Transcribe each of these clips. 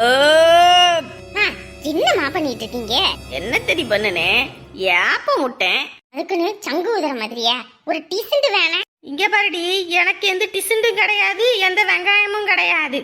ஆ, என்னம்மா பண்ணிட்டு இருக்கீங்க? என்ன தெரி பண்ணுனே? ஏப்ப முட்டேன். அதுக்குன்னு சங்கு உதற மாதிரியா? ஒரு டீசெண்ட் வேணாம் இங்க பாருடி எனக்கு எந்த டிசண்டும் கிடையாது எந்த வெங்காயமும் கிடையாது.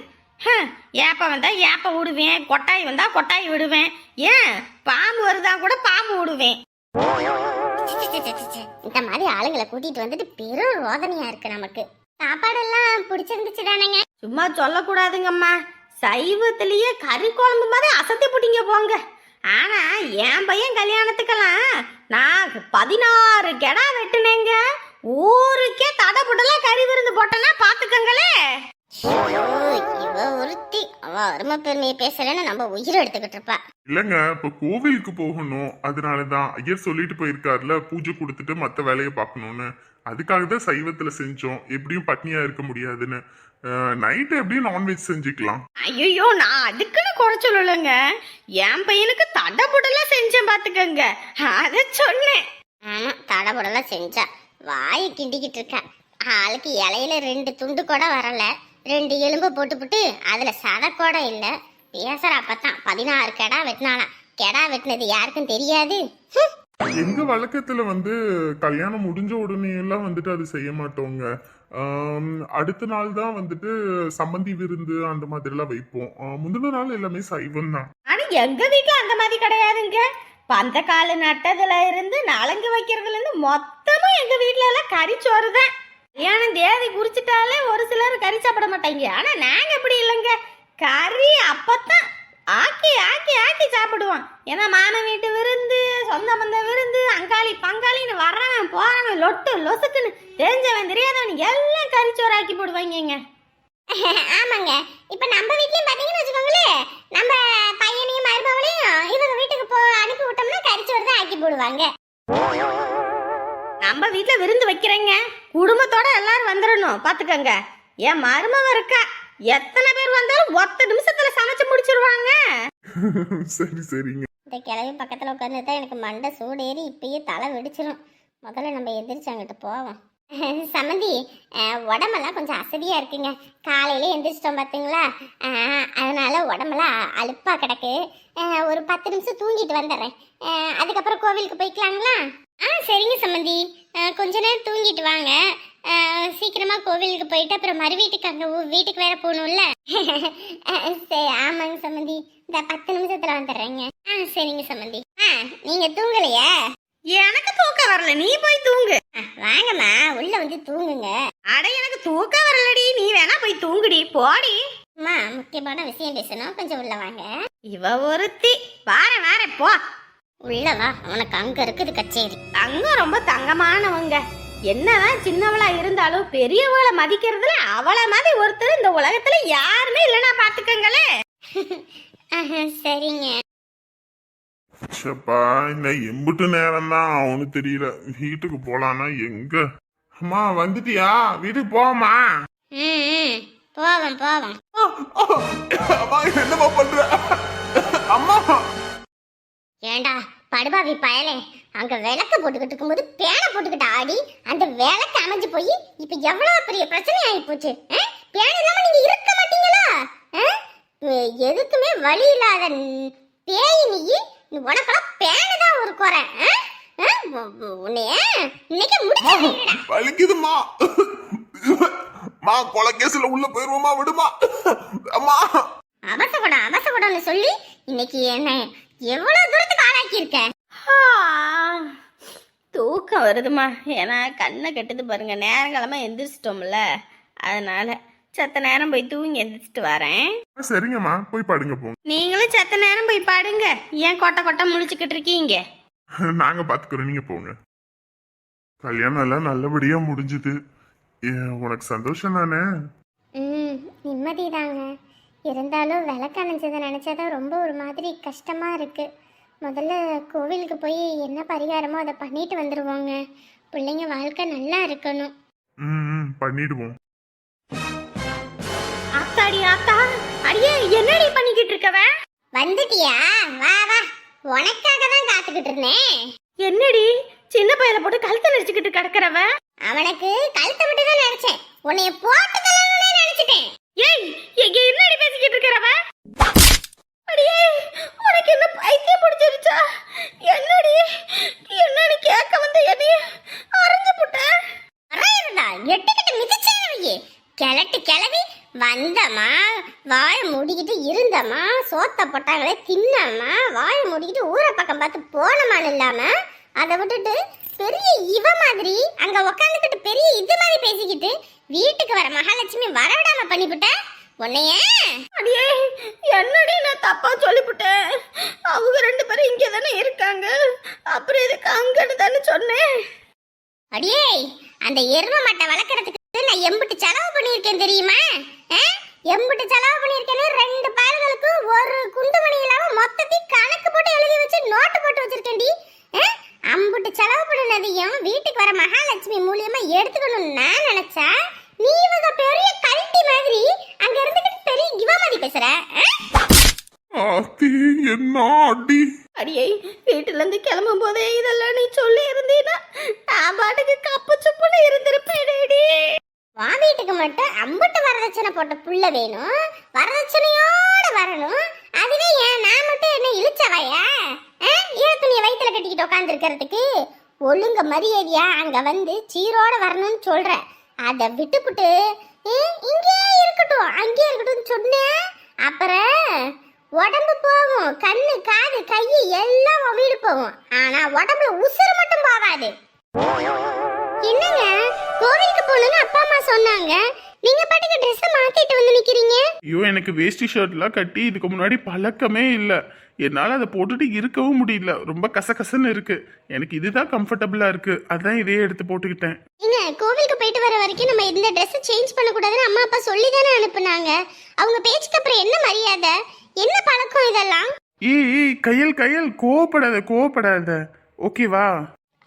ஏப்ப வந்தா ஏப்ப விடுவேன் கொட்டாய் வந்தா கொட்டாய் விடுவேன். ஏன்? பாம்பு வருதா கூட பாம்பு விடுவேன். இந்த மாதிரி ஆளுங்களை கூட்டிட்டு வந்துட்டு பெரும் ரோதனையா இருக்கு நமக்கு. சாப்பாடெல்லாம் பிடிச்சிருந்துச்சு தானேங்க சும்மா சொல்லக்கூடாதுங்கம்மா. சைவத்திலேயே கறி குழம்பு மாதிரி அசத்தி புட்டிங்க போங்க. ஆனா என் பையன் கல்யாணத்துக்கெல்லாம் நான் பதினாறு கெடா வெட்டுனேங்க. ஊருக்கே தடபுடலாம் கறி விருந்து போட்டேன்னா பாத்துக்கங்களே. ஐயோ, இவ ஒருத்தி. அவ அருமை பெருமையை பேசலன்னு நம்ம உயிரை எடுத்துக்கிட்டு இருப்பா. இல்லைங்க இப்ப கோவிலுக்கு போகணும். அதனாலதான் ஐயர் சொல்லிட்டு போயிருக்காருல பூஜை கொடுத்துட்டு மத்த வேலையை பார்க்கணும்னு. அதுக்காக தான் சைவத்துல செஞ்சோம். எப்படியும் பட்னியா இருக்க முடியாதுன்னு. நைட்டு எப்படியும் நான்வெஜ் செஞ்சுக்கலாம். ஐயோ நான் அதுக்குன்னு குறை சொல்லலைங்க. என் பையனுக்கு தடபுடலாம் செஞ்சேன் பாத்துக்கங்க அதை சொன்னேன். ஆமா தடபுடலாம் செஞ்சா வாயை கிண்டிக்கிட்டு இருக்கா. ஆளுக்கு இலையில ரெண்டு துண்டு கூட வரல. ரெண்டு எலும்பு போட்டுப்புட்டு அதுல சதை கூட இல்ல. பேசுற அப்பதான் பதினாறு கெடா வெட்டினாலாம் கெடா வெட்டினது யாருக்கும் தெரியாது. எங்க வழக்கத்துல வந்து கல்யாணம் முடிஞ்ச உடனே எல்லாம் வந்துட்டு அது செய்ய மாட்டோங்க. அடுத்த நாள் தான் வந்துட்டு சம்மந்தி விருந்து அந்த மாதிரி எல்லாம் வைப்போம் முந்தின நாள் எல்லாமே சைவம் தான். ஆனா எங்க வீட்டுல அந்த மாதிரி கிடையாதுங்க. பந்த கால நட்டதுல இருந்து நலங்கு வைக்கிறதுல இருந்து மொத்தமும் எங்க வீட்டுல எல்லாம் கறிச்சோறு தான். கல்யாணம் தேதி குறிச்சிட்டாலே ஒரு சிலர் கறி சாப்பிட மாட்டாங்க. ஆனா நாங்க அப்படி இல்லைங்க. கறி அப்பத்தான் ஆக்கி ஆக்கி ஆக்கி சாப்பிடுவோம் ஏன்னா மாமன் வீட்டு விருந்து சொந்த பந்த விருந்து அங்காளி பங்காளின்னு வர்றவன் போறவன் லொட்டு லொசுக்குன்னு தெரிஞ்சவன் தெரியாதவன் எல்லாம் கறிச்சோறு ஆக்கி போடுவாங்கங்க. ஆமாங்க. இப்ப நம்ம வீட்லயும் பாத்தீங்கன்னு வச்சுக்கோங்களேன் நம்ம பையனையும் மருமகளையும் இவங்க வீட்டுக்கு போ அனுப்பி விட்டோம்னா கறிச்சோறு தான் ஆக்கி போடுவாங்க. நம்ம வீட்ல விருந்து வைக்கிறேங்க. குடும்பத்தோட எல்லாரும் வந்துடணும் பாத்துக்கங்க. என் மருமவ இருக்கா. எத்தனை பேர் வந்தாலும் ஒத்த நிமிஷத்துல சமைச்சு முடிச்சிருவாங்க. சரி சரிங்க. இந்த கிளவி பக்கத்துல உட்காந்து தான் எனக்கு மண்டை சூடேறி இப்பயே தலை வெடிச்சிரும். முதல்ல நம்ம எந்திரிச்சு அங்கிட்டு போவோம். சம்மந்தி அஹ், உடம்பெல்லாம் கொஞ்சம் அசதியாக இருக்குங்க. காலையில எந்திரிச்சிட்டோம் பார்த்தீங்களா அதனால உடம்பெல்லாம் அ- அலுப்பா கிடக்கு. ஒரு பத்து நிமிஷம் தூங்கிட்டு வந்துடுறேன். அதுக்கப்புறம் கோவிலுக்கு போய்க்கலாங்களா? ஆ சரிங்க சம்மந்தி அஹ், கொஞ்ச நேரம் தூங்கிட்டு வாங்க. சீக்கிரமா கோவிலுக்கு போயிட்டு அப்புறம் மறு வீட்டுக்கு அங்கே வீட்டுக்கு வேற போகணும்ல? சரி ஆமாங்க சம்மந்தி இந்த பத்து நிமிஷத்துல வந்துடுறேங்க. ஆ சரிங்க சம்மந்தி ஆ நீங்க தூங்கலையா? எனக்கு தூக்கம் வரல. நீ போய் தூங்கு. வாங்கம்மா. உள்ள வந்து தூங்குங்க. அட எனக்கு தூக்கம் வரலடி. நீ வேணா போய் தூங்குடி. போடி. அம்மா முக்கியமான விஷயம் பேசணும். கொஞ்சம் உள்ள வாங்க. இவ ஒருத்தி. வாரேன் வாரேன். போ. உள்ள வா. உனக்கு அங்க இருக்குது கச்சேரி. தங்கம் ரொம்ப தங்கமானவங்க. என்னதான் சின்னவளா இருந்தாலும் பெரியவளை மதிக்கிறதுல அவளை மாதிரி ஒருத்தர் இந்த உலகத்துல யாருமே இல்லைன்னா பாத்துக்கங்களே ஆஹா, சரிங்க. சப்பா இந்த எம்புட்டு நேரம் தான் அவனு தெரியல. வீட்டுக்கு போலான்னா எங்க? அம்மா வந்துட்டியா? வீட்டுக்கு போமா ம் ம், போவோம் போவோம். அம்மா என்னம்மா பண்ற? அம்மா. ஏண்டா படுபாவி பயலே. அங்க விளக்கு போட்டுக்கிட்டு இருக்கும்போது பேனை போட்டுக்கிட்டு ஆடி அந்த விளக்கு அமைஞ்சு போய் இப்ப எவ்வளவு பெரிய பிரச்சனை ஆகி போச்சு பேனை இல்லாம நீங்க இருக்க மாட்டீங்களா? எதுக்குமே வழி இல்லாத பேய் நீ உனக்கெல்லாம் பேனை தான் ஒரு குறை உன்னைய இன்னைக்கு முடிச்சு வலிக்குதுமா மா கொலகேசுல உள்ள போயிருவோமா விடுமா. அம்மா. அவசகுடம் அவசகுடம்னு சொல்லி இன்னைக்கு என்ன எவ்வளவு தூரத்துக்கு ஆளாக்கி இருக்க ஆ, தூக்கம் வருதுமா ஏன்னா கண்ணை கட்டுது பாருங்க. நேரங்கிழமை எந்திரிச்சிட்டோம்ல. அதனால சத்த நேரம் போய் தூங்கி எந்திரிச்சிட்டு வரேன். சரிங்கம்மா. போய் படுங்க போங்க நீங்களும் சத்த நேரம் போய் பாடுங்க. ஏன் கொட்டை கொட்டை முழிச்சுக்கிட்டு இருக்கீங்க? நாங்க பாத்துக்கிறோம். நீங்க போங்க. கல்யாணம் எல்லாம் நல்லபடியா முடிஞ்சுது. ஏ, உனக்கு சந்தோஷம் தானே? ம் நிம்மதிதாங்க. இருந்தாலும் விளக்கு அணைஞ்சதை நினச்சாதான் ரொம்ப ஒரு மாதிரி கஷ்டமா இருக்கு. முதல்ல கோவிலுக்கு போய் என்ன பரிகாரமோ அதை பண்ணிட்டு வந்துடுவோங்க பிள்ளைங்க வாழ்க்கை நல்லா இருக்கணும். ம் பண்ணிடுவோம். ஆத்தாடி ஆத்தா அடியே என்னடி பண்ணிக்கிட்டு இருக்கவ? வந்துட்டியா? வா வா. உனக்காக தான் காத்துக்கிட்டு இருந்தேன். என்னடி சின்ன பையல போட்டு கழுத்தை நடிச்சுக்கிட்டு கிடக்குறவ? அவனுக்கு கழுத்தை மட்டும் தான் நினைச்சேன் உன்னைய போட்டு தள்ளணும்னு நினைச்சிட்டேன். ஏய் எங்க என்னடி பேசிக்கிட்டு இருக்கிறவ அடியே உனக்கு என்ன பைத்தியம் பிடிச்சிருச்சா? என்னடி? என்னன்னு கேட்க வந்த என்னைய அரைஞ்சு புட்ட. அரையிருந்தா எட்டுக்கிட்டு மிதிச்சாவையே கிளட்டு கிளவி வந்தம்மா வாய் முடிக்கிட்டு இருந்தம்மா சோத்த போட்டாங்களே தின்னம்மா வாய் முடிக்கிட்டு ஊரை பக்கம் பார்த்து போனமான்னு இல்லாம அதை விட்டுட்டு பெரிய இவ மாதிரி அங்க உக்காந்துக்கிட்டு பெரிய இது மாதிரி பேசிக்கிட்டு வீட்டுக்கு வர மகாலட்சுமி வரவிடாம பண்ணிவிட்ட உன்னைய? அடியே என்னடி நான் தப்பா சொல்லிவிட்டேன் அவங்க ரெண்டு பேரும் இங்கே தானே இருக்காங்க. அப்புறம் எதுக்கு அங்கன்னு தானே சொன்னேன்? அடியே அந்த எரும மட்டை வளர்க்கறதுக்கு நான் எம்பிட்டு செலவு பண்ணியிருக்கேன் தெரியுமா? எம்பிட்டு செலவு பண்ணியிருக்கேன்னு ரெண்டு பயல்களுக்கும் ஒரு குண்டுமணி இல்லாம மொத்தத்தையும் கணக்கு போட்டு எழுதி வச்சு நோட்டு போட்டு வச்சிருக்கேன்டி? அம்புட்டு செலவு பண்ணினதையும் வீட்டுக்கு வர மகாலட்சுமி மூலியமா எடுத்துக்கணும்னு நான் நினைச்சா நீ இவங்க பெரிய கல்ட்டி மாதிரி அங்க இருந்துகிட்டு பெரிய இவ மாதிரி பேசுற ஆ? ஆத்தி என்ன அடி அடியே வீட்டுல இருந்து கிளம்பும் போதே இதெல்லாம் நீ சொல்லி இருந்தீன்னா நான் பாட்டுக்கு கப்பு சுப்புன்னு இருந்திருப்பேனேடி வா வீட்டுக்கு மட்டும் அம்புட்டு வரதட்சணை போட்ட புள்ள வேணும். வரதட்சணையோட வரணும். அதுவே ஏன்? நான் மட்டும் என்ன இழுச்சவையா? ஈர துணியை வயிற்றுல கட்டிக்கிட்டு உட்காந்துருக்கிறதுக்கு ஒழுங்க மரியாதையா அங்க வந்து சீரோட வரணும்னு சொல்ற. அதை விட்டுப்புட்டு இங்கே இருக்கட்டும் அங்கே இருக்கட்டும் சொன்னேன் அப்புறம் உடம்பு போகும். கண்ணு காது கை எல்லாம் உன் வீடு போகும். ஆனா உடம்புல உசுறு மட்டும் போகாது. என்னங்க? கோவிலுக்கு போகணும்னு அப்பா அம்மா சொன்னாங்க. நீங்க பாட்டுக்கு ட்ரெஸ் மாத்திட்டு வந்து நிக்கிறீங்க? ஐயோ எனக்கு வேஷ்டி ஷர்ட்லாம் கட்டி இதுக்கு முன்னாடி பழக்கமே இல்லை. என்னால் அதை போட்டுட்டு இருக்கவும் முடியல. ரொம்ப கசகசன்னு இருக்கு. எனக்கு இதுதான் கம்ஃபர்டபுளாக இருக்கு. அதான் இதையே எடுத்து போட்டுக்கிட்டேன். ஏங்க கோவிலுக்கு போயிட்டு வர வரைக்கும் நம்ம இந்த ட்ரெஸ் சேஞ்ச் பண்ணக்கூடாதுன்னு அம்மா அப்பா சொல்லி தானே அனுப்புனாங்க. அவங்க பேச்சுக்கு அப்புறம் என்ன மரியாதை? என்ன பழக்கம் இதெல்லாம்? ஏய் கையல் கையல் கோவப்படாத கோவப்படாத. ஓகேவா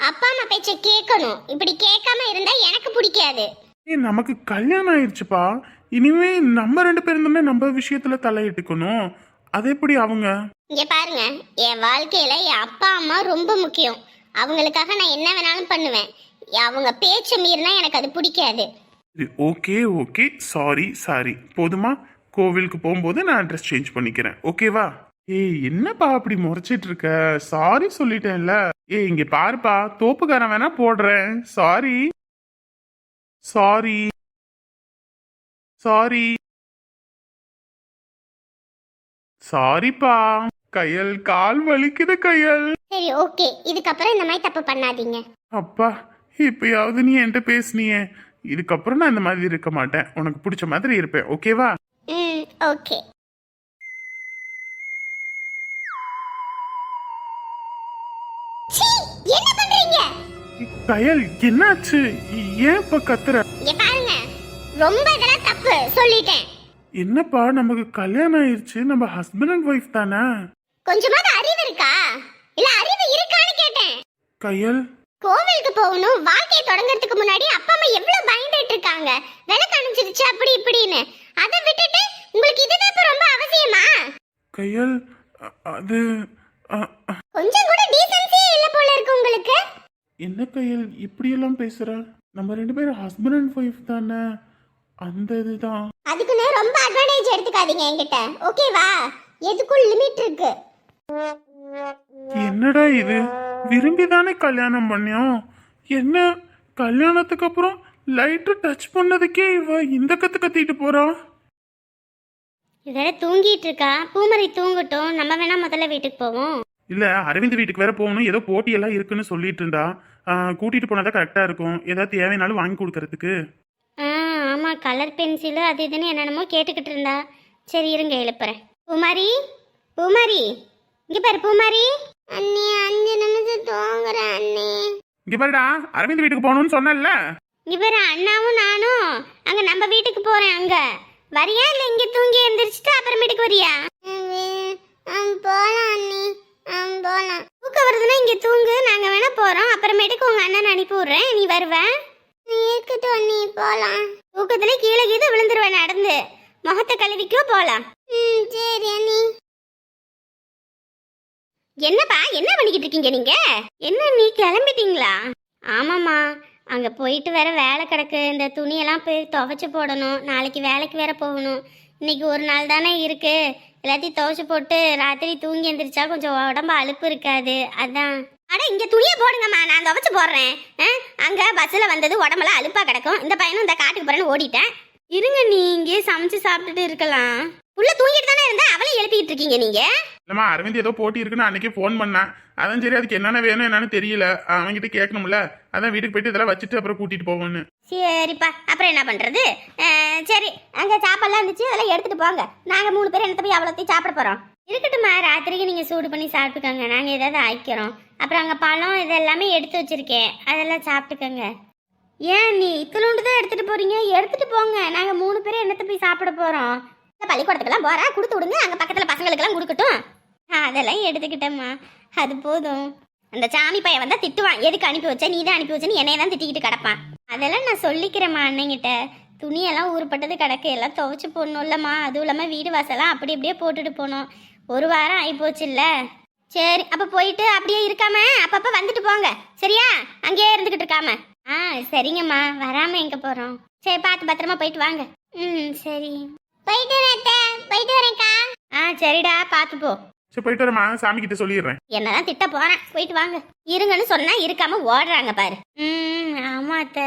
அப்பா அம்மா பேச்சை கேட்கணும். இப்படி கேட்காம இருந்தா எனக்கு பிடிக்காது. ஏய் நமக்கு கல்யாணம் ஆயிடுச்சுப்பா இனிமே நம்ம ரெண்டு பேரும் தானே நம்ம விஷயத்துல தலையிட்டுக்கணும். அது எப்படி அவங்க? இங்க பாருங்க என் வாழ்க்கையில என் அப்பா அம்மா ரொம்ப முக்கியம். அவங்களுக்காக நான் என்ன வேணாலும் பண்ணுவேன். அவங்க பேச்சை மீறினா எனக்கு அது பிடிக்காது. Okay okay. சாரி சாரி போதுமா? கோவிலுக்கு போகும்போது நான் ட்ரெஸ் சேஞ்ச் பண்ணிக்கிறேன். ஓகேவா ஏய் என்னப்பா அப்படி முறைச்சிட்டு இருக்க? சாரி சொல்லிட்டேன்ல. ஏய் இங்க பாருப்பா. தோப்புக்காரன் வேணா போடுறேன். Sorry sorry. சாரி. சாரிப்பா. கையல் கால் வலிக்குது கையல். சரி ஓகே. இதுக்கப்புறம் இந்த மாதிரி தப்பு பண்ணாதீங்க. அப்பா இப்பயாவது நீ என்கிட்ட பேசுனியே. இதுக்கப்புறம் நான் இந்த மாதிரி இருக்க மாட்டேன். உனக்கு பிடிச்ச மாதிரி இருப்பேன். ஓகேவா? ம் ஓகே. கயல் என்னாச்சு? ஏன் இப்ப கத்துற? இங்க பாருங்க. ரொம்ப இதெல்லாம் தப்பு. சொல்லிட்டேன். என்னப்பா நமக்கு கல்யாணம் ஆயிருச்சு. நம்ம ஹஸ்பண்ட் அண்ட் ஒய்ஃப் தானே? கொஞ்சமாவது அறிவு இருக்கா? இல்ல அறிவு இருக்கான்னு கேட்டேன். கயல்? கோவிலுக்கு போகணும். வாழ்க்கையை தொடங்கறதுக்கு முன்னாடி அப்பா அம்மா எவ்வளவு பயந்துட்டு இருக்காங்க? விளக்கு அணைஞ்சிருச்சு அப்படி இப்படின்னு. அதை விட்டுட்டு உங்களுக்கு இதுதான் இப்ப ரொம்ப அவசியமா? கயல் அது கொஞ்சம் கூட டீசன்சியே இல்ல போல இருக்கு உங்களுக்கு. என்ன கயல் இப்படியெல்லாம் பேசுற? நம்ம ரெண்டு பேரும் ஹஸ்பண்ட் அண்ட் ஒய்ஃப் தானே. அந்த இதுதான். அதுக்குன்னு ரொம்ப அட்வான்டேஜ் எடுத்துக்காதீங்க என்கிட்ட. ஓகேவா எதுக்கும் லிமிட் இருக்கு. என்னடா இது? விரும்பி தானே கல்யாணம் பண்ணியோம் என்ன? கல்யாணத்துக்கு அப்புறம் லைட்டு டச் பண்ணதுக்கே இவ இந்த கத்து கத்திட்டு போறா? வேற தூங்கிட்டு இருக்கா. பூமரி தூங்கட்டும். நம்ம வேணா முதல்ல வீட்டுக்கு போவோம். இல்ல அரவிந்த் வீட்டுக்கு வேற போகணும். ஏதோ போட்டி எல்லாம் இருக்குன்னு சொல்லிட்டு இருந்தா. ஆ, கூட்டிட்டு போனாதான் கரெக்டா இருக்கும். ஏதாவது தேவைனாலும் வாங்கி கொடுக்கறதுக்கு. ஆ ஆமாம் கலர் பென்சிலு அது இதுன்னு என்னென்னமோ கேட்டுக்கிட்டு இருந்தா. சரி இருங்க எழுப்புறேன். பூமாரி பூமாரி இங்கே பாரு பூமாரி. அண்ணி அஞ்சு நிமிஷம் தூங்குறேன் அண்ணி. இங்க பாருடா அரவிந்த் வீட்டுக்கு போகணும்னு சொன்னேன்ல. இங்கே பாரு அண்ணாவும் நானும் அங்கே நம்ம வீட்டுக்கு போகிறேன் அங்கே. வரியா இல்லை இங்கே தூங்கி எந்திரிச்சிட்டு அப்புறமேட்டுக்கு வரியா? போகலாம் அண்ணி. போகலாம் தூக்கம் வருதுன்னா இங்கே தூங்கு நாங்கள் வேணா போகிறோம் அப்புறமேட்டுக்கு உங்கள் அண்ணன் அனுப்பி விட்றேன் நீ வருவேன் இருக்கட்டும் அண்ணி போகலாம் தூக்கத்துல கீழே கீழே விழுந்துருவேன் நடந்து. முகத்தை கழுவிக்கோ போகலாம் ம் சரி அண்ணி. என்னப்பா என்ன பண்ணிக்கிட்டு இருக்கீங்க நீங்க? என்ன நீ கிளம்பிட்டீங்களா? ஆமாம்மா. அங்கே போயிட்டு வேற வேலை கிடக்கு. இந்த துணியெல்லாம் போய் துவைச்சு போடணும். நாளைக்கு வேலைக்கு வேற போகணும். இன்னைக்கு ஒரு நாள் தானே இருக்கு. எல்லாத்தையும் துவைச்சு போட்டு ராத்திரி தூங்கி எந்திரிச்சா கொஞ்சம் உடம்பு அலுப்பு இருக்காது. அதான். அட இங்க துணியை போடுங்கம்மா. நான் துவைச்சு போடுறேன். ஆ, அங்க பஸ்ல வந்தது உடம்பெல்லாம் அழுப்பா கிடக்கும். இந்த பையனும் இந்த காட்டுக்கு போறேன்னு ஓடிட்டேன். இருங்க நீ இங்கே சமைச்சு சாப்பிட்டுட்டு இருக்கலாம். புள்ள தூங்கிட்டு தானே இருந்தா? அவளை எழுப்பிட்டு இருக்கீங்க நீங்க. இல்லம்மா அரவிந்த் ஏதோ போட்டி இருக்குன்னு அன்னைக்கு ஃபோன் பண்ணான் அதான் சரி அதுக்கு என்னென்ன வேணும் என்னன்னு தெரியல. அவன்கிட்ட கேட்கணும்ல. அதான் வீட்டுக்கு போயிட்டு இதெல்லாம் வச்சுட்டு அப்புறம் கூட்டிட்டு போவோன்னு. சரிப்பா. அப்புறம் என்ன பண்றது? அஹ், சரி அங்க சாப்பாடுலாம் இருந்துச்சு. அதெல்லாம் எடுத்துட்டு போங்க. நாங்க மூணு பேரும் என்ன போய் அவ்வளோத்தையும் சாப்பிட போறோம். இருக்கட்டும்மா ராத்திரிக்கு நீங்க சூடு பண்ணி சாப்பிட்டுக்கோங்க. நாங்க ஏதாவது ஆய்க்கிறோம் அப்புறம் அங்க பழம் இது எல்லாமே எடுத்து வச்சிருக்கேன். அதெல்லாம் சாப்பிட்டுக்கோங்க. ஏன் நீ இத்தலோண்டு தான் எடுத்துட்டு போறீங்க? எடுத்துட்டு போங்க. நாங்க மூணு பேரும் என்னத்த போய் சாப்பிட போறோம்? பள்ளிக்கூடத்துக்கெல்லாம் போறா? கொடுத்து விடுங்க. அங்க பக்கத்துல பசங்களுக்கெல்லாம் கொடுக்கட்டும். அதெல்லாம் எடுத்துக்கிட்டேம்மா. அது போதும். அந்த சாமி பையன் வந்தா திட்டுவான். எதுக்கு அனுப்பி வச்ச? நீ தான் அனுப்பி வச்சேன்னு என்னைய தான் திட்டிக்கிட்டு கிடப்பான். அதெல்லாம் நான் சொல்லிக்கிறேம்மா அண்ணங்கிட்ட. துணியெல்லாம் ஊறுப்பட்டது கிடக்கு. எல்லாம் துவைச்சு போடணும் இல்லம்மா அதுவும் இல்லாமல் வீடு வாசலாம் அப்படி அப்படியே போட்டுட்டு போனோம். ஒரு வாரம் ஆகி இல்ல சரி அப்போ போயிட்டு அப்படியே இருக்காம அப்பப்போ வந்துட்டு போங்க. சரியா? அங்கேயே இருந்துக்கிட்டு இருக்காம. ஆ சரிங்கம்மா. வராம எங்க போறோம்? சரி பார்த்து பத்திரமா போயிட்டு வாங்க. ம் சரி. போயிட்டு வரேன் போயிட்டு வரேன்க்கா ஆ சரிடா பார்த்து போ. சரி போயிட்டு வரமா சாமி கிட்ட சொல்லிடுறேன். என்னதான் திட்ட போறேன். போயிட்டு வாங்க. இருங்கன்னு சொன்னா இருக்காம ஓடுறாங்க பாரு. ம் ஆமா அத்தை.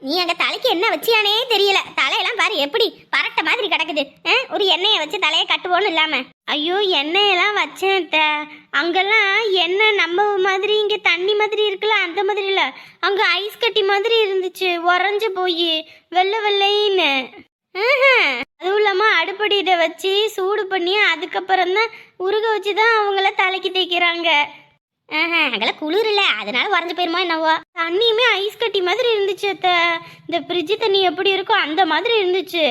நீ அங்க தலைக்கு என்ன வச்சியானே தெரியல. தலையெல்லாம் பாரு எப்படி பரட்ட மாதிரி கிடக்குது. ஆ? ஒரு எண்ணெயை வச்சு தலையை கட்டுவோன்னு இல்லாம. ஐயோ எண்ணெயெல்லாம் வச்சேன் அத்தை. அங்கெல்லாம் எண்ணெய் நம்ம மாதிரி இங்க தண்ணி மாதிரி இருக்குல்ல அந்த மாதிரி இல்ல. அங்க ஐஸ் கட்டி மாதிரி இருந்துச்சு உறைஞ்சு போய் வெள்ளை வெள்ளைன்னு. அதுவும் இல்லாமல் அடுப்படி இதை வச்சு சூடு பண்ணி அதுக்கப்புறம் தான் உருக வச்சு தான் அவங்கள தலைக்கு தேய்க்கிறாங்க. ஆஹா, அங்கெல்லாம் குளிர் இல்லை. அதனால வரைஞ்சு போயிருமா என்னவோ. தண்ணியுமே ஐஸ் கட்டி மாதிரி இருந்துச்சு அத்த. இந்த ஃப்ரிட்ஜ் தண்ணி எப்படி இருக்கோ அந்த மாதிரி இருந்துச்சு.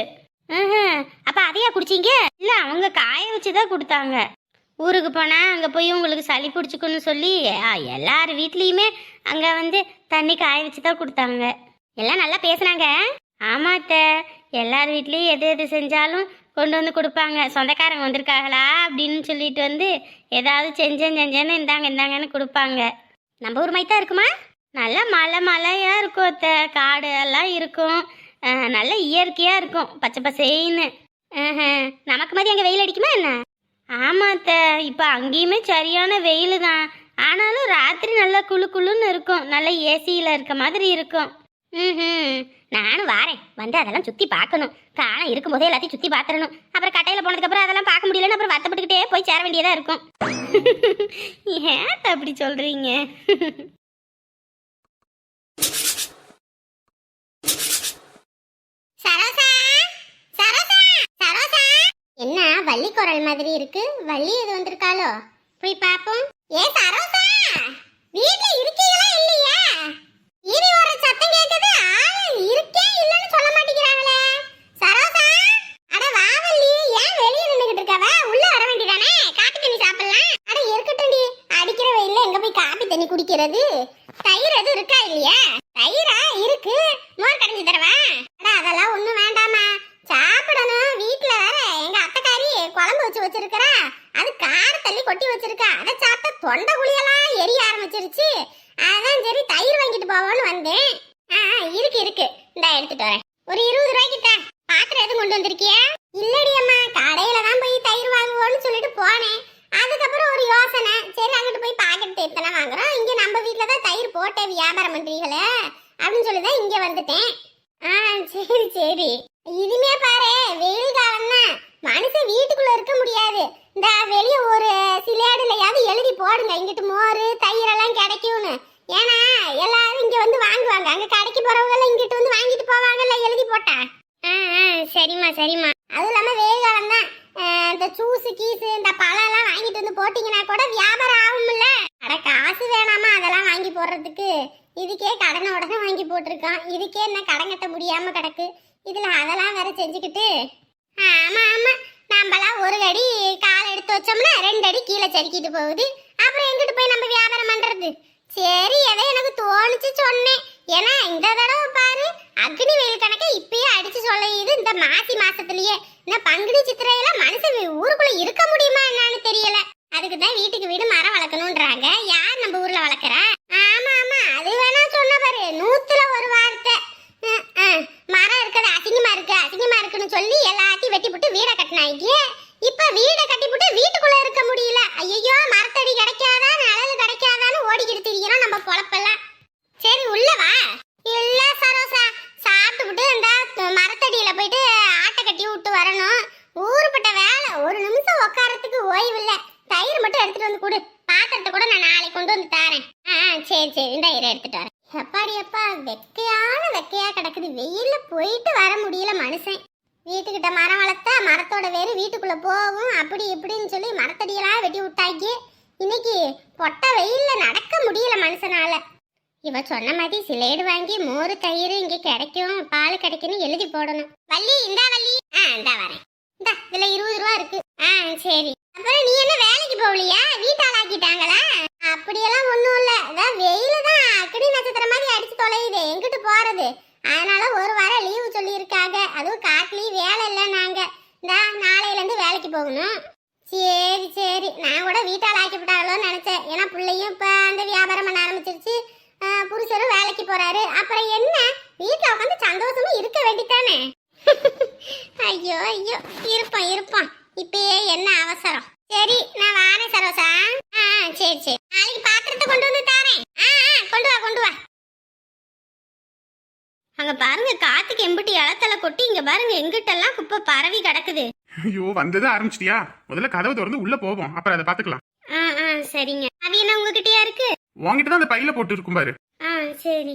ஆஹா, அப்ப அதையா குடிச்சிங்க? இல்ல அவங்க காய வச்சு தான் கொடுத்தாங்க. ஊருக்கு போனா அங்க போய் உங்களுக்கு சளி பிடிச்சிக்குன்னு சொல்லி ஆ, எல்லார் வீட்லயுமே அங்க வந்து தண்ணி காய வச்சு தான் கொடுத்தாங்க. எல்லாம் நல்லா பேசுனாங்க. ஆமா எல்லார் வீட்லேயும் எது எது செஞ்சாலும் கொண்டு வந்து கொடுப்பாங்க. சொந்தக்காரங்க வந்திருக்காங்களா அப்படின்னு சொல்லிட்டு வந்து ஏதாவது செஞ்சேன் செஞ்சேன்னு இந்தாங்க இந்தாங்கன்னு கொடுப்பாங்க. நம்ம ஊர் மாதிரி தான் இருக்குமா? நல்லா மலை மலையாக இருக்கும் அத்தை. காடு எல்லாம் இருக்கும். நல்ல இயற்கையாக இருக்கும். பச்சை பசேன்னு. நமக்கு மாதிரி அங்கே வெயில் அடிக்குமா என்ன? ஆமாம் அத்த. இப்போ அங்கேயுமே சரியான வெயில் தான் ஆனாலும் ராத்திரி நல்லா குளு குளுன்னு இருக்கும். நல்லா ஏசியில் இருக்க மாதிரி இருக்கும். ம் நானும் வாரேன். வந்து அதெல்லாம் சுற்றி பார்க்கணும். காலம் இருக்கும்போதே எல்லாத்தையும் சுற்றி பார்த்துடணும். அப்புறம் கட்டையில் போனதுக்கப்புறம் அதெல்லாம் பார்க்க முடியலன்னு அப்புறம் வருத்தப்பட்டுக்கிட்டே போய் சேர வேண்டியதாக இருக்கும். ஏன் அப்படி சொல்கிறீங்க சரோசா? சரோசா? என்ன வள்ளி குரல் மாதிரி இருக்கு? வள்ளி எது வந்திருக்காளோ? போய் பாப்போம் ஏ சரோசா! வீட்டுல இருக்கீங்களா இல்லையா ஈவி ஓடுற சத்தம் கேக்குது ஆள் இருக்கே இல்லன்னு சொல்ல மாட்டேங்கிறாங்களே சரோசா அட வா வள்ளி ஏன் வெளிய நின்னுகிட்டு இருக்கவ உள்ள வர வேண்டியதானே காப்பி தண்ணி சாப்பிடலாம் அட இருக்கட்டும்டி அடிக்கிற வெயில்ல எங்க போய் காப்பி தண்ணி குடிக்கிறது தயிர் எதுவும் இருக்கா இல்லையா தயிரா இருக்கு மோர் கடைஞ்சு தரவா அட அதெல்லாம் ஒண்ணும் வேண்டாமா சாப்பிடணும் வீட்ல வேற எங்க அத்தைக்காரி குழம்பு வச்சு வச்சிருக்கிறா அது கார தள்ளி கொட்டி வச்சிருக்கா அதை சாப்பிட்டா தொண்டை குழியெல்லாம் எரிய ஆரம்பிச்சிருச்சு அதான் சரி தயிர் வாங்கிட்டு போவோன்னு வந்தேன் ஆ ஆ, இருக்கு இருக்கு இந்த எடுத்துட்டு வரேன் ஒரு இருபது ரூபாய்க்கு தா பாத்திரம் எதுவும் கொண்டு வந்திருக்கியா இல்லடி அம்மா கடையில தான் போய் தயிர் வாங்குவோன்னு சொல்லிட்டு போனேன். அதுக்கப்புறம் ஒரு யோசனை. சரி அங்கிட்டு போய் பாக்கெட் தயிர் வாங்குறோம்? இங்க நம்ம வீட்டில் தான் தயிர் போட்ட வியாபாரம் பண்ணுறீங்களே அப்படின்னு சொல்லி தான் இங்க வந்துட்டேன். ஆ சரி சரி. இனிமே பாரு வெயில் காலம் தான். மனுஷன் வீட்டுக்குள்ள இருக்க முடியாது. இந்த வெளிய ஒரு சிலையாடுலையாவது எழுதி போடுங்க. இங்கிட்டு மோர் தயிர் எல்லாம் கிடைக்கும்னு. ஏன்னா எல்லாரும் இங்க வந்து வாங்குவாங்க. அங்க கடைக்கு போறவங்க எல்லாம் இங்கிட்டு வந்து வாங்கிட்டு போவாங்கல்ல எழுதி போட்டா? ஆ ஆ, சரிம்மா சரிம்மா. அதுவும் இல்லாம வெயில் காலம் தான். இந்த ஜூஸ் கீஸு இந்த பழம்லாம் வாங்கிட்டு வந்து போட்டிங்கன்னா கூட வியாபாரம் ஆகும்ல. அட காசு வேணாமா? அதெல்லாம் வாங்கி போடுறதுக்கு. இதுக்கே கடனை உடனே வாங்கி போட்டிருக்கான். இதுக்கே என்ன கடன் கட்ட முடியாமல் கிடக்கு? இதில் அதெல்லாம் வேற செஞ்சுக்கிட்டு. ஆமாம் ஆமாம் நம்மளாம் ஒரு அடி கால் எடுத்து வச்சோம்னா ரெண்டு அடி கீழே சறுக்கிட்டு போகுது. அப்புறம் எங்கிட்டு போய் நம்ம வியாபாரம் பண்ணுறது சரி எதை எனக்கு தோணுச்சு சொன்னேன். ஏன்னா இந்த தடவை பாரு அக்னி வெயில் கணக்கை இப்பயே அடிச்சு சொல்லியுது இந்த மாசி மாசத்துலயே. இந்த பங்குனி சித்திரையில மனுஷன் ஊருக்குள்ள இருக்க முடியுமா என்னன்னு தெரியல. அதுக்கு தான் வீட்டுக்கு வீடு மரம் வளர்க்கணும்ன்றாங்க. யார் நம்ம ஊர்ல வளர்க்குறா? ஆமா ஆமா. அது வேணா சொன்ன பாரு. நூத்துல ஒரு வார்த்தை. மரம் இருக்கிறது அசிங்கமா இருக்கு அசிங்கமா இருக்குன்னு சொல்லி எல்லாத்தையும் வெட்டி போட்டு வீடை கட்டினாங்க. இப்ப வீடை கட்டி போட்டு வீட்டுக்குள்ள இருக்க முடியல. ஐயோ மரத்தடி கிடைக்காதா நிழல் கிடைக்காதான்னு ஓடிக்கிட்டு திரிக்கிறோம் நம்ம பொழப்பெல்லாம் சரி உள்ள வா இல்ல சரோசா சாப்பிட்டுவிட்டு இந்த மரத்தடியில போயிட்டு ஆட்டை கட்டி விட்டு வரணும் ஊருப்பட்ட வேலை ஓய்வு இல்ல தயிர் மட்டும் எடுத்துட்டு வந்து கொடு பாத்திரத்தை கூட நான் நாளைக்கு கொண்டு வந்து தரேன் ஆ ஆ, சரி சரி இந்த தயிரை எடுத்துட்டு வரேன் எப்பாடி அப்பா வெக்கையான வெக்கையா கிடக்குது வெயில்ல போயிட்டு வர முடியல மனுஷன் வீட்டுக்கிட்ட மரம் வளர்த்தா மரத்தோட வேறு வீட்டுக்குள்ள போகும் அப்படி இப்படின்னு சொல்லி மரத்தடியெல்லாம் வெட்டி விட்டாக்கி இன்னைக்கு பொட்ட வெயில்ல நடக்க முடியல மனுஷனால இவ பாட்டி சிலேடு வாங்கி மோர் தயிர் இங்க கிடைக்கும் பால் கிடைக்கும்னு எழுதி போடணும். வள்ளி இந்தா வள்ளி. ஆ இந்தா வரேன். இந்தா இதுல இருபது ரூபா இருக்கு. ஆ சரி. அப்புறம் நீ என்ன வேலைக்கு போகலையா? வீட்டால் ஆக்கிட்டாங்களா அப்படியெல்லாம் ஒன்றும் இல்லை. அதான் வெயில தான். அக்கடி நட்சத்திரம் மாதிரி அடிச்சு தொலையுது. எங்கிட்டு போறது? அதனால ஒரு வாரம் லீவு சொல்லியிருக்காங்க. அதுவும் காட்டுலயும் வேலை இல்லை நாங்க. இந்தா நாளையில இருந்து வேலைக்கு போகணும். சரி சரி. நான் கூட வீட்டால் ஆக்கி விட்டாங்களோன்னு நினைச்சேன். ஏன்னா பிள்ளையும் இப்போ அந்த வியாபாரம் பண்ண புருஷரும் வேலைக்கு போறாரு. அப்புறம் என்ன? வீட்டுல உட்காந்து சந்தோஷமா இருக்க வேண்டித்தானே ஐயோ ஐயோ. இருப்பான் இருப்பான் இப்பயே என்ன அவசரம். சரி நான் வாரேன் சரோசா. ஆ சரி சரி. நாளைக்கு பாத்திரத்தை கொண்டு வந்து தாரேன். ஆ ஆ, கொண்டு வா கொண்டு வா. அங்க பாருங்க காத்துக்கு எம்பிட்டு இளத்தல கொட்டி இங்க பாருங்க எங்கிட்டெல்லாம் குப்பை பரவி கிடக்குது. ஐயோ வந்தது ஆரம்பிச்சிட்டியா? முதல்ல கதவை திறந்து உள்ள போவோம். அப்புறம் அதை பாத்துக்கலாம் ஆ ஆ சரிங்க. அது என்ன உங்ககிட்டயா இருக்கு? உங்ககிட்ட தான் அந்த பையில போட்டு இருக்கும் பாரு. சரி.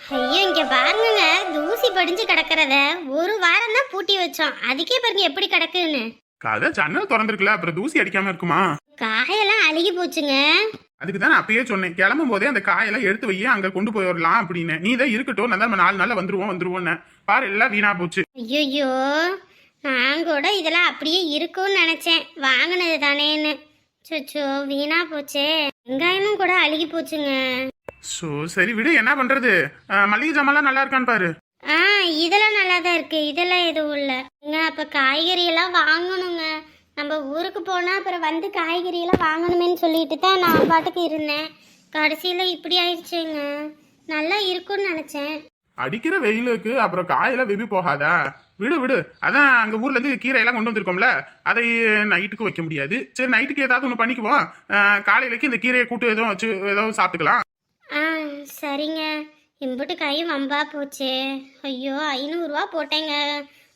ஐயோ இங்க பாருங்க. தூசி படிஞ்சு கிடக்கிறத ஒரு வாரம் தான் பூட்டி வச்சோம். அதுக்கே பாருங்க எப்படி கிடக்குன்னு. கதை ஜன்னல் திறந்திருக்குல அப்புறம் தூசி அடிக்காம இருக்குமா? காயெல்லாம் அழுகி போச்சுங்க. அதுக்கு தான் அப்பயே சொன்னேன். கிளம்பும் போதே அந்த காயெல்லாம் எடுத்து வையே அங்க கொண்டு போயிடலாம் அப்படின்னு. நீ தான் இருக்கட்டும் நான் நம்ம நாலு நாள்ல வந்துருவோம் வந்துருவோன்னு. பாரு எல்லாம் வீணா போச்சு. ஐயோ நான் கூட இதெல்லாம் அப்படியே இருக்கும்னு நினைச்சேன். வாங்கினது தானேன்னு. சொச்சோ வீணா போச்சே. வெங்காயமும் கூட அழுகி போச்சுங்க. சோ சரி விடு என்ன பண்றது? மளிகை ஜாமான்லாம் நல்லா இருக்கான்னு பாரு. ஆ இதெல்லாம் நல்லா தான் இருக்கு. இதெல்லாம் எதுவும் இல்லை. ஏங்க அப்போ காய்கறி எல்லாம் வாங்கணுங்க. நம்ம ஊருக்கு போனால் அப்புறம் வந்து காய்கறி எல்லாம் வாங்கணுமேன்னு சொல்லிட்டு தான் நான் பாட்டுக்கு இருந்தேன். கடைசியில் இப்படி ஆயிடுச்சுங்க. நல்லா இருக்கும்னு நினச்சேன். அடிக்கிற வெயிலுக்கு அப்புறம் காயெல்லாம் வெபி போகாதா? விடு விடு. அதான் அங்க ஊர்ல இருந்து கீரை எல்லாம் கொண்டு வந்திருக்கோம்ல. அதை நைட்டுக்கு வைக்க முடியாது. சரி நைட்டுக்கு ஏதாவது ஒன்று பண்ணிக்குவோம். காலையிலக்கு இந்த கீரையை கூட்டு எதுவும் வச்சு ஏதோ சாப்பிட்டுக்கலாம். ஆ சரிங்க. இம்புட்டு கை வம்பா போச்சே. ஐயோ ஐநூறுரூவா போட்டேங்க.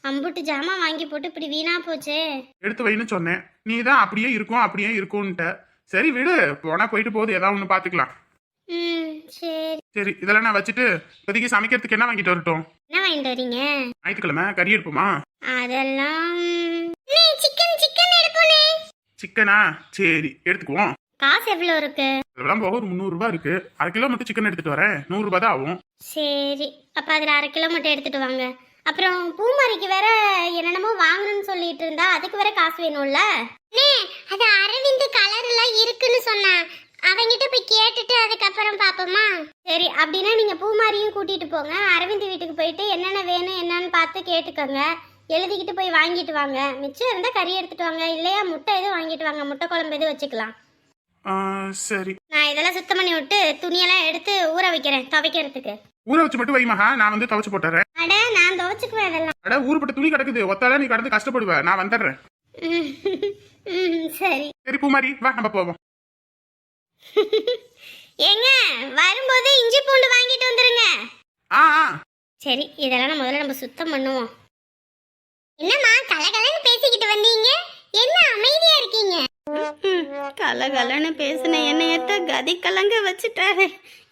அம்புட்டு ஜாமான் வாங்கி போட்டு இப்படி வீணா போச்சே. எடுத்து வைன்னு சொன்னேன். நீ தான் அப்படியே இருக்கும் அப்படியே இருக்கும்ன்ட்ட. சரி விடு போனா போயிட்டு போகுது ஏதாவது ஒன்று பார்த்துக்கலாம் ம் சரி. சரி இதெல்லாம் நான் வச்சுட்டு இப்போதைக்கு சமைக்கிறதுக்கு என்ன வாங்கிட்டு வரட்டும்? என்ன வாங்கிட்டு வரீங்க? ஞாயிற்றுக்கிழமை கறி எடுப்போமா? அதெல்லாம் சிக்கன் சிக்கன் எடுப்போனே. சிக்கனா? சரி எடுத்துக்குவோம். காசு எவ்வளோ இருக்கு? இதெல்லாம் போக ஒரு முந்நூறுரூபா இருக்கு. அரை கிலோ மட்டும் சிக்கன் எடுத்துட்டு வரேன். நூறுரூபா தான் ஆகும். சரி. அப்போ அதில் அரை கிலோ மட்டும் எடுத்துட்டு வாங்க. அப்புறம் பூமாரிக்கு வேற என்னென்னமோ வாங்கணும்னு சொல்லிட்டு இருந்தா அதுக்கு வேற காசு வேணும்ல? அது அரவிந்த் கலர்ல இருக்குன்னு சொன்னா. அவங்கிட்ட போய் கேட்டுட்டு அதுக்கப்புறம் பாப்போமா? சரி அப்படின்னா நீங்க பூமாரியும் கூட்டிட்டு போங்க. அரவிந்த் வீட்டுக்கு போயிட்டு என்னென்ன வேணும் என்னன்னு பார்த்து கேட்டுக்கோங்க. எழுதிக்கிட்டு போய் வாங்கிட்டு வாங்க. மிச்சம் இருந்தா கறி எடுத்துட்டு வாங்க. இல்லையா முட்டை எதுவும் வாங்கிட்டு வாங்க. முட்டை குழம்பு எதுவும் வச்சுக்கலாம். ஆ, சரி. நான் இதெல்லாம் சுத்தம் பண்ணி விட்டு துணியெல்லாம் எடுத்து ஊற வைக்கிறேன் துவைக்கிறதுக்கு. ஊற வச்சு மட்டும் வை மகா. நான் வந்து துவைச்சு போட்டுறேன். அட நான் துவைச்சுக்குவேன் அதெல்லாம். அட ஊருப்பட்ட துணி கிடக்குது. ஒத்தால நீ கடந்து கஷ்டப்படுவ. நான் வந்துடுறேன். ம், ம், சரி. சரி பூமாரி வா நம்ம போவோம். ஏங்க வரும்போது இஞ்சி பூண்டு வாங்கிட்டு வந்துருங்க. ஆ ஆ. சரி இதெல்லாம் நம்ம முதல்ல நம்ம சுத்தம் பண்ணுவோம். என்னம்மா கலகலன்னு பேசிக்கிட்டு வந்தீங்க என்ன அமைதியா இருக்கீங்க கலகலன்னு பேசின என்னையத்த கதி கலங்க வச்சுட்டாரு.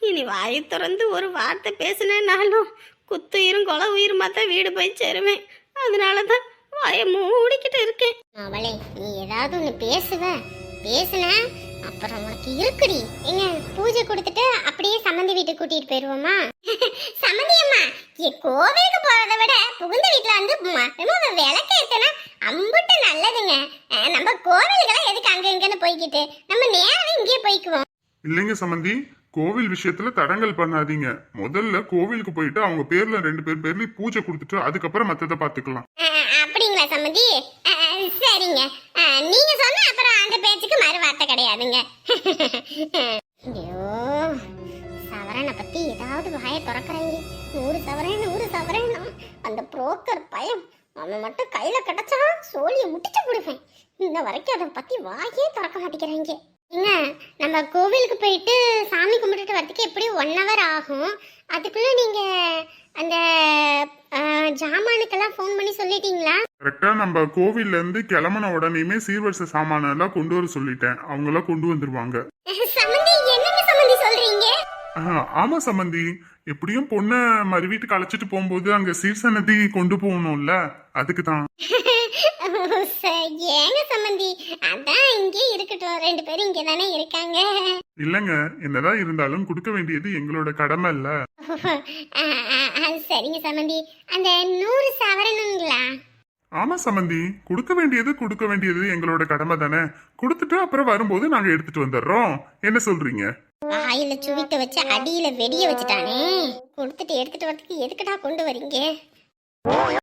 இனி வாயை திறந்து ஒரு வார்த்தை பேசினேனாலும் குத்துயிரும் கொலை உயிருமா தான் வீடு போய் சேருவேன். அதனால தான் வாயை மூடிக்கிட்டு இருக்கேன். அவளே நீ ஏதாவது ஒன்று பேசுவ. பேசுன அப்புறம் உனக்கு இருக்குடி. எங்க பூஜை கொடுத்துட்டு அப்படியே சம்மந்தி வீட்டுக்கு கூட்டிட்டு போயிருவோமா? சம்மந்தி அம்மா ஏ கோவிலுக்கு போறதை விட புகுந்த வீட்டுல வந்து மருமக விளக்க ஏத்தனா அம்புட்டு நல்லதுங்க. நம்ம கோவிலுக்கெல்லாம் எதுக்கு அங்க இங்கன்னு போய்கிட்டு நம்ம நேரம் இங்கேயே போய்க்குவோம். இல்லைங்க சம்மந்தி கோவில் விஷயத்துல தடங்கல் பண்ணாதீங்க. முதல்ல கோவிலுக்கு போயிட்டு அவங்க பேர்ல ரெண்டு பேர் பேர்லயும் பூஜை கொடுத்துட்டு அதுக்கப்புறம் மத்தத பாத்துக்கலாம் அப்படிங்களா சம்மந்தி சரிங்க நீங்க சொன்ன அப்புறம் அந்த பேச்சுக்கு மறு வார்த்தை கிடையாதுங்க. ஐயோ சவரனை பத்தி ஏதாவது வாயை திறக்கறாங்க. நூறு சவரன் நூறு சவரன். அந்த புரோக்கர் பயம் அவன் மட்டும் கையில கிடைச்சா சோழியை முட்டிச்சு கொடுப்பேன். இன்ன வரைக்கும் அதை பத்தி வாயே திறக்க மாட்டேங்கிறாங்க. ஏங்க நம்ம கோவிலுக்கு போயிட்டு சாமி கும்பிட்டுட்டு வரதுக்கு எப்படியும் ஒன் ஹவர் ஆகும்? அதுக்குள்ள நீங்க அந்த அஹ், ஜாமானுக்கெல்லாம் ஃபோன் பண்ணி சொல்லிட்டீங்களா? கரெக்டா நம்ம கோவில்ல இருந்து கிளம்புன உடனேயுமே சீர்வரிசை சாமான் எல்லாம் கொண்டு வர சொல்லிட்டேன். அவங்க எல்லாம் கொண்டு வந்துருவாங்க. சம்மந்தி என்னங்க சம்மந்தி ஆஹ், ஆமா சம்பந்தி எப்படியும் பொண்ண மறு வீட்டுக்கு அழைச்சிட்டு போகும்போது அங்க சீர்சனதி கொண்டு போகணும்ல. அதுக்கு தான் ஏங்க சம்மந்தி அதான் இங்கே இருக்கட்டும். ரெண்டு பேரும் இங்கே தானே இருக்காங்க. இல்லைங்க என்னதான் இருந்தாலும் கொடுக்க வேண்டியது எங்களோட கடமை இல்ல. சரிங்க சம்மந்தி அந்த நூறு சவரனுங்களா? ஆமா சம்பந்தி கொடுக்க வேண்டியது கொடுக்க வேண்டியது எங்களோட கடமை தானே. கொடுத்துட்டு அப்புறம் வரும்போது நாங்க எடுத்துட்டு வந்துடுறோம். என்ன சொல்றீங்க? வாயில சுவிட்டு வச்சு அடியில வெடிய வச்சுட்டானே. கொடுத்துட்டு எடுத்துட்டு வரதுக்கு எதுக்குடா கொண்டு வரீங்க?